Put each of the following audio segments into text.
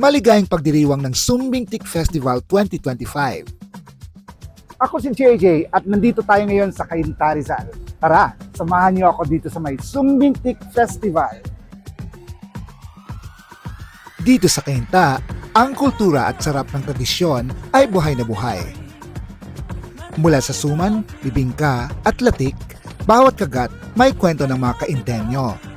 maligayang pagdiriwang ng Sumbing Tik Festival 2025. Ako si JJ at nandito tayo ngayon sa Cainta Rizal. Tara, samahan niyo ako dito sa may Sumbing Tik Festival. Dito sa Cainta, ang kultura at sarap ng tradisyon ay buhay na buhay. Mula sa suman, bibingka at latik, bawat kagat may kwento ng mga kaintenyo.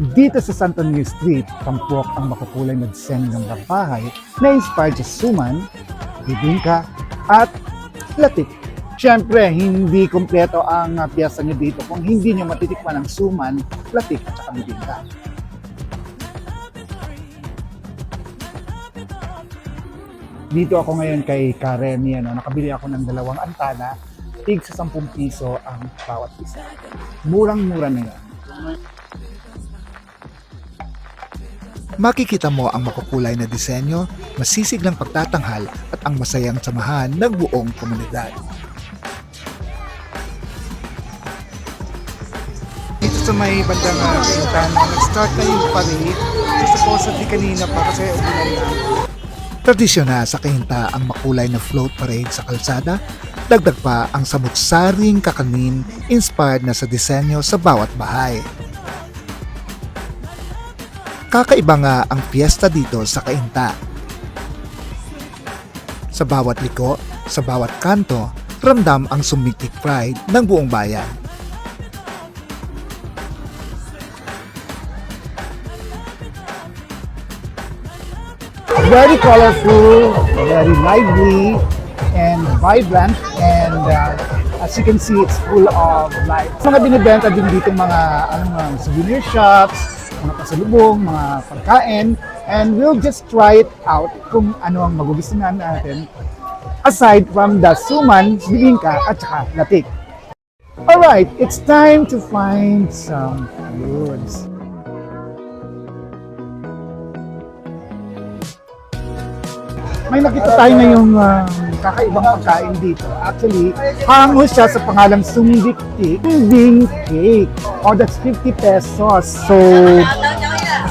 Dito sa Santo Niño Street, tampok ang makukulay na disenyo ng bahay na inspired sa suman, bibingka, at latik. Siyempre, hindi kompleto ang uh, piyesa nyo dito kung hindi nyo matitikman ang suman, latik, at saka bibingka. Dito ako ngayon kay Karen, yan, nakabili ako ng dalawang antala, tig sa 10 piso ang bawat isa. Murang-mura na yan. Makikita mo ang makukulay na disenyo, masisiglang pagtatanghal at ang masayang samahan ng buong komunidad. dito sa may bandang uh, Quintana, nag-start na yung parade. So, supposedly kanina pa kasi umulan na. Tradisyon na sa Cainta ang makulay na float parade sa kalsada, dagdag pa ang samut-saring kakanin inspired na sa disenyo sa bawat bahay. Kakaiba nga ang piyesta dito sa Cainta. Sa bawat liko, sa bawat kanto, ramdam ang sumitik pride ng buong bayan. Very colorful, very lively, and vibrant. And uh, as you can see, it's full of life. Mga binibenta din dito mga, ano, souvenir shops, mga pasalubong, mga pagkain. And we'll just try it out kung ano ang magugustuhan natin aside from the suman, bibingka, at saka latik. Alright, it's time to find some foods. May nakita tayo ngayong uh, kakaibang pagkain dito. Actually, hango siya sa pangalang Sumbik Cake. Sumbing Cake. Oh, that's 50 pesos. So,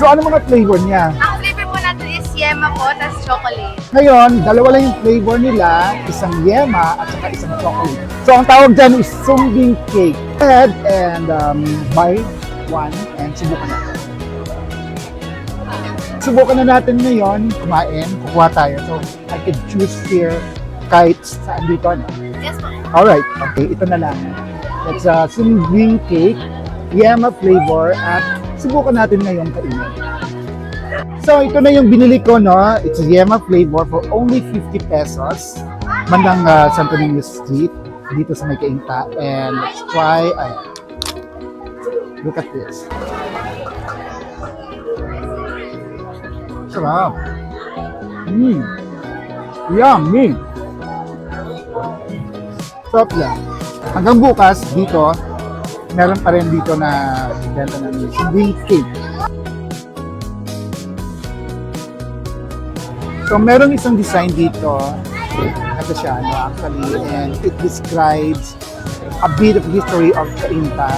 so ano mga flavor niya? Ang flavor po natin is yema po, tas chocolate. Ngayon, dalawa lang yung flavor nila, isang yema at saka isang chocolate. So ang tawag dyan is sumbing cake. Go ahead and um, buy one and subukan natin. Subukan na natin ngayon, kumain, kukuha tayo. So I can choose here kahit saan dito. No? Yes po. Alright, okay, ito na lang. It's a sumbing cake, yema flavor, at subukan natin ngayon kainin. So, ito na yung binili ko, no? It's a yema flavor for only 50 pesos. Bandang uh, Santo Niño Street, dito sa may Cainta. And let's try, ay, look at this. Sarap. Mmm. Yummy. Yan. Hanggang bukas, dito, meron pa rin dito na benta ng sweet cake. So, meron isang design dito. Ito siya, no, actually, and it describes a bit of history of Cainta.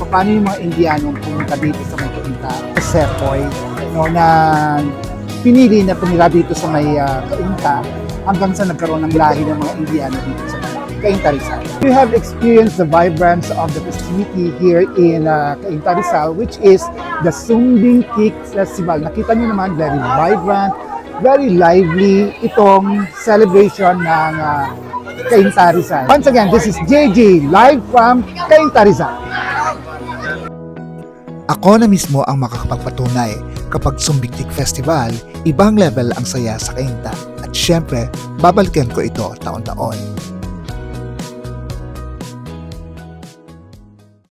So, paano yung mga Indianong pumunta dito sa may Cainta, sa Sepoy, no, na pinili na tumira dito sa may uh, Cainta hanggang sa nagkaroon ng lahi ng mga Indiano dito sa Cainta Rizal. We have experienced the vibrance of the festivity here in uh, Cainta Rizal, which is the Sumbing Cake Festival. Nakita niyo naman, very vibrant, very lively itong celebration ng uh, Cainta Rizal. Once again, this is JJ live from Cainta Rizal. Ako na mismo ang makakapagpatunay kapag Sumbiktik Festival, ibang level ang saya sa Cainta. At syempre, babalikan ko ito taon-taon.